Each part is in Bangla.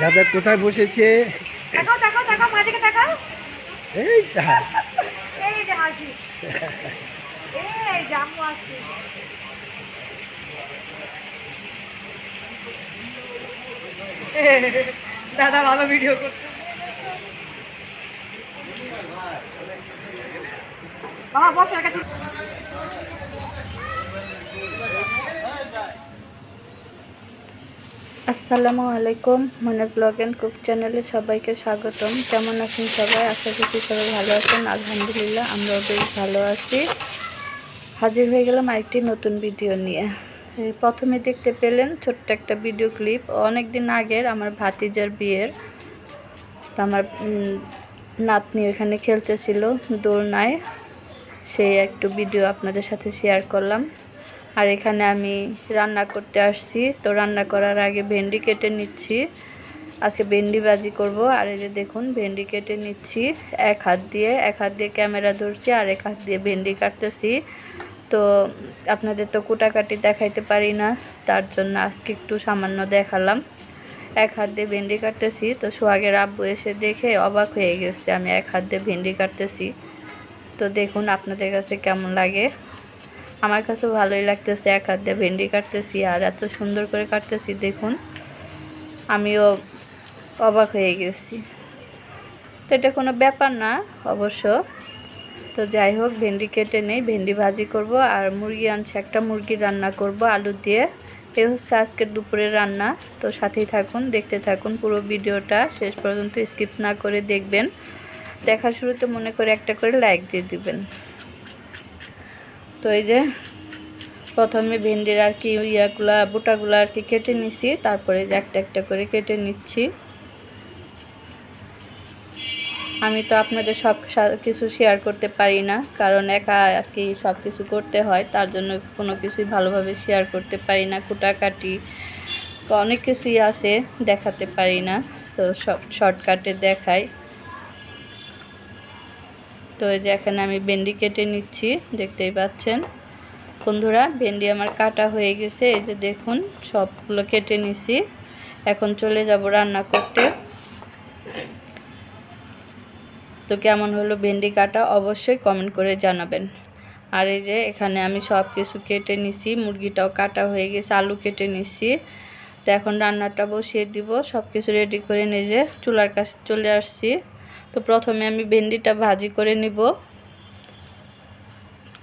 দাদা কোথায় বসেছে? তাকাও তাকাও তাকাও মা দিকে তাকাও। এই। এই যে হাসি। এই জামু আছে দাদা ভালো ভিডিও আসসালামু আলাইকুম, মনাজ ব্লগ অ্যান্ড কুক চ্যানেলে সবাইকে স্বাগতম। কেমন আছেন সবাই? আশা করছি সবাই ভালো আছেন। আলহামদুলিল্লাহ, আমরাও বেশ ভালো আছি। হাজির হয়ে গেলাম আরেকটি নতুন ভিডিও নিয়ে। প্রথমে দেখতে পেলেন ছোট্ট একটা ভিডিও ক্লিপ। অনেক দিন আগের আমার ভাতিজার বিয়ের। তো আমার নাতনি এখানে খেলতেছিল দোলনায়। সেই একটু ভিডিও আপনাদের সাথে শেয়ার করলাম। আর এখানে আমি রান্না করতে আসছি। তো রান্না করার আগে ভেন্ডি কেটে নিচ্ছি। আজকে ভেন্ডি ভাজি করব। আর এই যে দেখুন, ভেন্ডি কেটে নিচ্ছি। এক হাত দিয়ে, এক হাত দিয়ে ক্যামেরা ধরছি আর এক হাত দিয়ে ভেন্ডি কাটতেছি। তো আপনাদের তো কুটাকাটি দেখাইতে পারি না, তার জন্য আজকে একটু সামান্য দেখালাম। এক হাত দিয়ে ভেন্ডি কাটতেছি, তো সোহাগের আব্বু এসে দেখে অবাক হয়ে গেছে, আমি এক হাত দিয়ে ভেন্ডি কাটতেছি। তো দেখুন আপনাদের কাছে কেমন লাগে। আমার কাছেও ভালোই লাগতেছে, এক হাত দিয়ে ভেন্ডি কাটতেছি আর এত সুন্দর করে কাটতেছি, দেখুন। আমিও অবাক হয়ে গেছি। তো এটা কোনো ব্যাপার না, অবশ্য। তো যাই হোক, ভেন্ডি কেটে নেই, ভেন্ডি ভাজি করব আর মুরগি আনছে, একটা মুরগি রান্না করব আলু দিয়ে। এ হচ্ছে আজকের দুপুরের রান্না। তো সাথেই থাকুন, দেখতে থাকুন পুরো ভিডিওটা, শেষ পর্যন্ত স্কিপ না করে দেখবেন। দেখা শুরুতে মনে করে একটা করে লাইক দিয়ে দিবেন। তো এই যে, প্রথমে ভেন্ডির আর কি ইয়াগুলা, বুটাগুলো আর কি কেটে নিছি, তারপরে যে একটা একটা করে কেটে নিচ্ছি। আমি তো আপনাদের সব কিছু শেয়ার করতে পারি না, কারণ একা আর কি সব কিছু করতে হয়, তার জন্য কোনো কিছুই ভালোভাবে শেয়ার করতে পারি না কুটাকাটি অনেক কিছুই আছে, দেখাতে পারি না, তো সব শর্টকাটে দেখাই। তো এই যে এখানে আমি ভেন্ডি কেটে নিচ্ছি, দেখতেই পাচ্ছেন। বন্ধুরা, ভেন্ডি আমার কাটা হয়ে গেছে, এই যে দেখুন, সবগুলো কেটে নিছি। এখন চলে যাব রান্না করতে। তো কেমন হলো ভেন্ডি কাটা অবশ্যই কমেন্ট করে জানাবেন। আর এই যে এখানে আমি সব কিছু কেটে নিছি, মুরগিটাও কাটা হয়ে গেছে, আলু কেটে নিছি। তো এখন রান্নাটা বসিয়ে দিব সব কিছু রেডি করে নিজে চুলার কাছে চলে আসছি। তো প্রথমে আমি ভেন্ডিটা ভাজি করে নিব।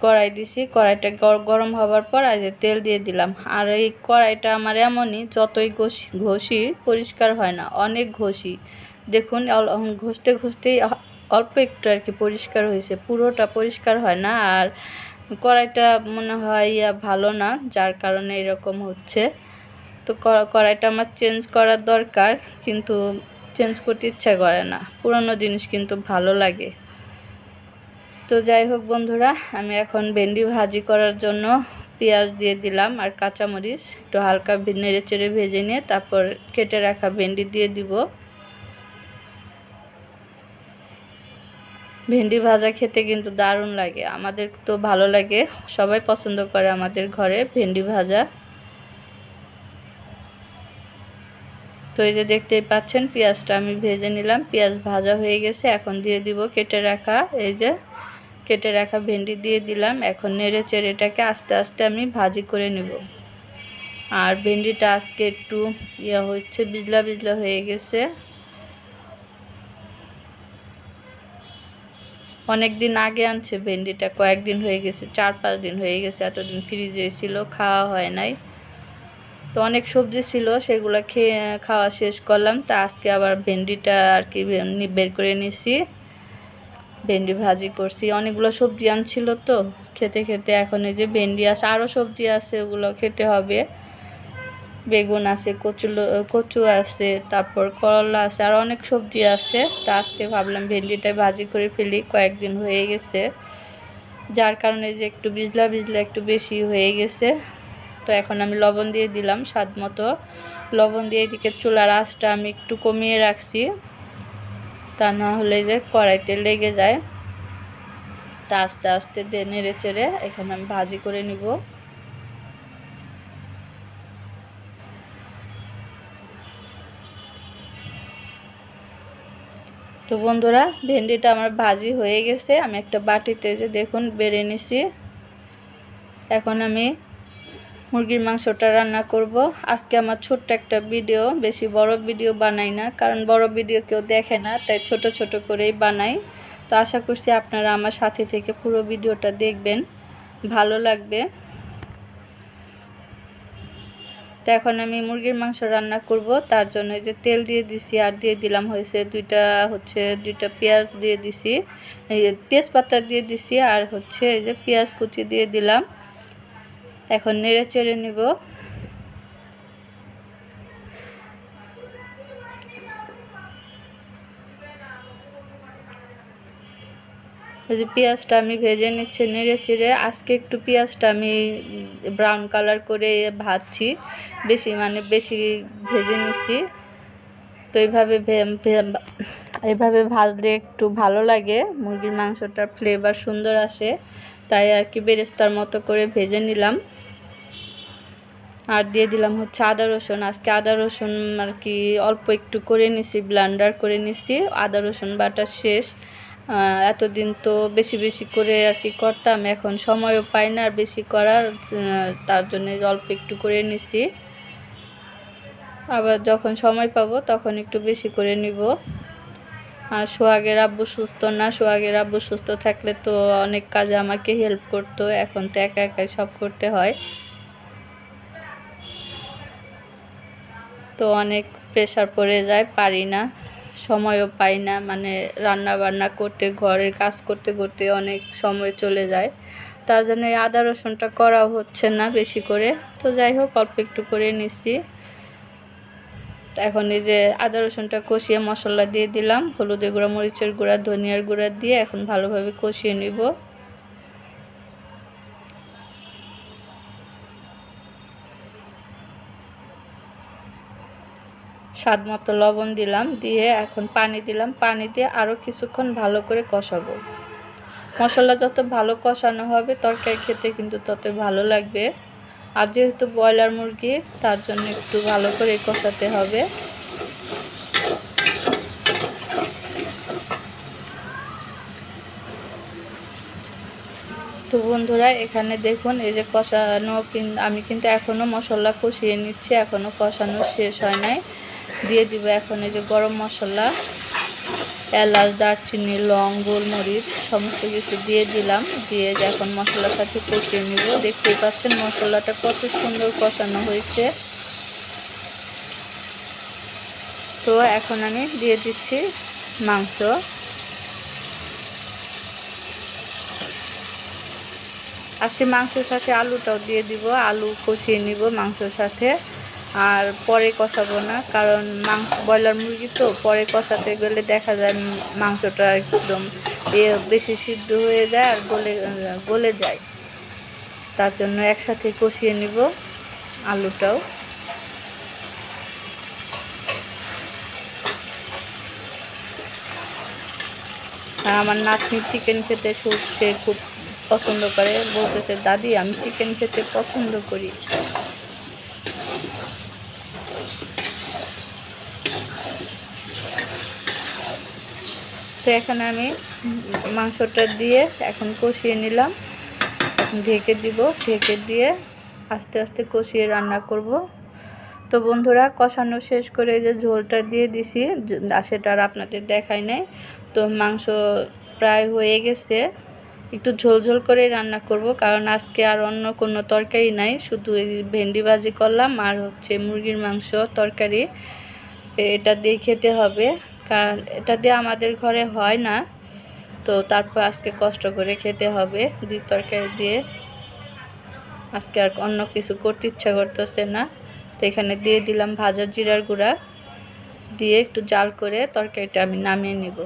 কড়াই দিছি, কড়াইটা গর- গরম হবার পর যে তেল দিয়ে দিলাম। আর এই কড়াইটা আমার এমনই, যতই ঘষি ঘষি, পরিষ্কার হয় না, অনেক ঘষি। দেখুন ঘষতে, ঘষতেই অল্প একটু আর কি পরিষ্কার হয়েছে। পুরোটা পরিষ্কার হয় না আর কড়াইটা মনে হয় ইয়া ভালো না, যার কারণে এরকম হচ্ছে। তো কড়াইটা আমার চেঞ্জ করার দরকার, কিন্তু চেঞ্জ করতে ইচ্ছা করে না। পুরনো জিনিস কিন্তু ভালো লাগে। তো যাই হোক বন্ধুরা, আমি এখন ভেন্ডি ভাজি করার জন্য পেঁয়াজ দিয়ে দিলাম আর কাঁচামরিচ একটু হালকা নেড়ে চেড়ে ভেজে নিয়ে তারপর কেটে রাখা ভেন্ডি দিয়ে দিব। ভেন্ডি ভাজা খেতে কিন্তু দারুণ লাগে। আমাদের তো ভালো লাগে। সবাই পছন্দ করে আমাদের ঘরে ভেন্ডি ভাজা। তো এই যে দেখতেই পাচ্ছেন, পেঁয়াজটা আমি ভেজে নিলাম। পেঁয়াজ ভাজা হয়ে গেছে, এখন দিয়ে দিব কেটে রাখা, এই যে কেটে রাখা ভেন্ডি দিয়ে দিলাম। এখন নেড়ে চেড়ে এটাকে আস্তে আস্তে আমি ভাজি করে নেব। আর ভেন্ডিটা আজকে একটু ইয়া হচ্ছে, বিজলা বিজলা হয়ে গেছে। অনেক দিন আগে আনছে ভেন্ডিটা, কয়েকদিন হয়ে গেছে, চার পাঁচ দিন হয়ে গেছে, এতদিন ফ্রিজে ছিল, খাওয়া হয় নাই। তো অনেক সবজি ছিল, সেগুলো খেয়ে, খাওয়া শেষ করলাম। তা আজকে আবার ভেন্ডিটা আর কি বের করে নিছি। ভেন্ডি ভাজি করছি। অনেকগুলো সবজি আনছিল তো, খেতে খেতে। এখন এই যে ভেন্ডি আছে আরও সবজি আছে, ওগুলো খেতে হবে। বেগুন আছে, কচু কচু আছে, তারপর করলা আছে, আর অনেক সবজি আছে। তা আজকে ভাবলাম ভেন্ডিটাই ভাজি করে ফেলি, কয়েকদিন হয়ে গেছে। যার কারণে যে একটু বিজলা বিজলা একটু বেশি হয়ে গেছে। তো তো এখন আমি লবণ দিয়ে দিলাম স্বাদ মতো। লবণ দিয়ে এদিকে চুলার আঁচটা আমি একটু কমিয়ে রাখছি, তা না হলে যে কড়াইতে লেগে যায়। তা আস্তে আস্তে দিয়ে নেড়ে চেড়ে এখানে আমি ভাজি করে নিব। তো বন্ধুরা, ভেন্ডিটা আমার ভাজি হয়ে গেছে। আমি একটা বাটিতে যে দেখুন বেড়ে নিছি। এখন আমি মুরগির মাংসটা রান্না করব। আজকে আমার ছোট্ট একটা ভিডিও, বেশি বড় ভিডিও বানাই না, কারণ বড় ভিডিও কেউ দেখে না, তাই ছোট ছোট করেই বানাই। তো আশা করছি আপনারা আমার সাথে থেকে পুরো ভিডিওটা দেখবেন, ভালো লাগবে। তো এখন আমি মুরগির মাংস রান্না করব। তার জন্য যে তেল দিয়ে দিছি আর দিয়ে দিলাম হয়েছে দুইটা হচ্ছে দুইটা পেঁয়াজ দিয়ে দিছি তেজপাতা দিয়ে দিছি আর হচ্ছে এই যে পেঁয়াজ কুচি দিয়ে দিলাম। এখন নেড়ে চেড়ে নিব। যে পেঁয়াজটা আমি ভেজে নিচ্ছি, নেড়ে চেড়ে। আজকে একটু পেঁয়াজটা আমি ব্রাউন কালার করে ভাজছি। বেশি মানে বেশি ভেজে নিছি। তো এইভাবে এইভাবে ভাজলে একটু ভালো লাগে। মুরগির মাংসটার ফ্লেভার সুন্দর আসে। তাই আর কি বেরেস্তার মতো করে ভেজে নিলাম। আর দিয়ে দিলাম হচ্ছে আদা রসুন। আজকে আদা রসুন আর কি অল্প একটু করে নিছি ব্লান্ডার করে নিছি। আদা রসুন বাটা শেষ। এতদিন তো বেশি বেশি করে আর কি করতাম, এখন সময়ও পাই না আর বেশি করার তার জন্য অল্প একটু করে নিছি। আবার যখন সময় পাবো তখন একটু বেশি করে নিব। আর সোহাগের আব্বু সুস্থ না, সোহাগের আব্বু সুস্থ থাকলে তো অনেক কাজে আমাকে হেল্প করতো, এখন তো একা একাই সব করতে হয়। তো অনেক প্রেশার পড়ে যায়, পারি না। সময়ও পাই না। মানে রান্না বান্না করতে, ঘরের কাজ করতে করতে অনেক সময় চলে যায়। তার জন্য এই আদা রসুনটা করা হচ্ছে না বেশি করে। তো যাই হোক, অল্প একটু করে নিচ্ছি। এখন এই যে আদা রসুনটা কষিয়ে মশলা দিয়ে দিলাম। হলুদের গুঁড়া, মরিচের গুঁড়া, ধনিয়ার গুঁড়া দিয়ে এখন ভালোভাবে কষিয়ে নিব। স্বাদ মতো লবণ দিলাম, দিয়ে এখন পানি দিলাম। পানি দিয়ে আরও কিছুক্ষণ ভালো করে কষাবো। মশলা যত ভালো কষানো হবে, তরকারি খেতে কিন্তু তত ভালো লাগবে। আর যেহেতু ব্রয়লার মুরগি, তার জন্য একটু ভালো করে কষাতে হবে। তো বন্ধুরা, এখানে দেখুন, এই যে কষানো, আমি কিন্তু এখনও মশলা কষিয়ে নিচ্ছি এখনও কষানো শেষ হয় নাই। দিয়ে দিব এখন এই যে গরম মশলা, এলাচ, দারচিনি, লং, গোলমরিচ, সমস্ত কিছু দিয়ে দিলাম। দিয়ে যে এখন মশলার সাথে কষিয়ে নিব। দেখতেই পাচ্ছেন মশলাটা কত সুন্দর কষানো হয়েছে। তো এখন আমি দিয়ে দিচ্ছি মাংস। আজকে মাংসের সাথে আলুটাও দিয়ে দিব। আলু কষিয়ে নিব মাংসের সাথে। আর পরে কষাবো না, কারণ মাংস, ব্রয়লার মুরগি তো পরে কষাতে গেলে দেখা যায় মাংসটা একদম বেশি সিদ্ধ হয়ে যায় আর গলে গলে যায়। তার জন্য একসাথে কষিয়ে নিব আলুটাও। আর আমার নাতনি চিকেন খেতে সে খুব পছন্দ করে, বলতেছে, দাদি, আমি চিকেন খেতে পছন্দ করি। তো এখানে আমি মাংসটা দিয়ে এখন কষিয়ে নিলাম। এখন ঢেকে দিব, ঢেকে দিয়ে আস্তে আস্তে কষিয়ে রান্না করব। তো বন্ধুরা, কষানো শেষ করে যে ঝোলটা দিয়ে দিছি সেটা আর আপনাদের দেখাই নাই। তো মাংস প্রায় হয়ে গেছে। একটু ঝোল ঝোল করে রান্না করব, কারণ আজকে আর অন্য কোনো তরকারি নাই। শুধু এই ভেন্ডি ভাজি করলাম, আর হচ্ছে মুরগির মাংস তরকারি। এটা দিয়ে খেতে হবে। কারণ এটা দিয়ে আমাদের ঘরে হয় না। তো তারপর আজকে কষ্ট করে খেতে হবে দুই তরকারি দিয়ে। আজকে আর অন্য কিছু করতে ইচ্ছা করতেছে না। তো এখানে দিয়ে দিলাম ভাজা জিরার গুঁড়া। দিয়ে একটু জাল করে তরকারিটা আমি নামিয়ে নিব।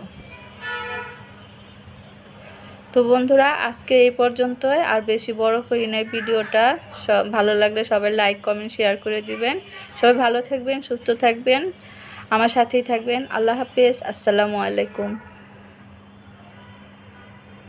তো বন্ধুরা, আজকে এই পর্যন্তই। আর বেশি বড় করি নাই ভিডিওটা। সব ভালো লাগলে সবাই লাইক, কমেন্ট, শেয়ার করে দিবেন। সবাই ভালো থাকবেন, সুস্থ থাকবেন। আমার সাথেই থাকবেন। আল্লাহ হাফেজ। আসসালামু আলাইকুম।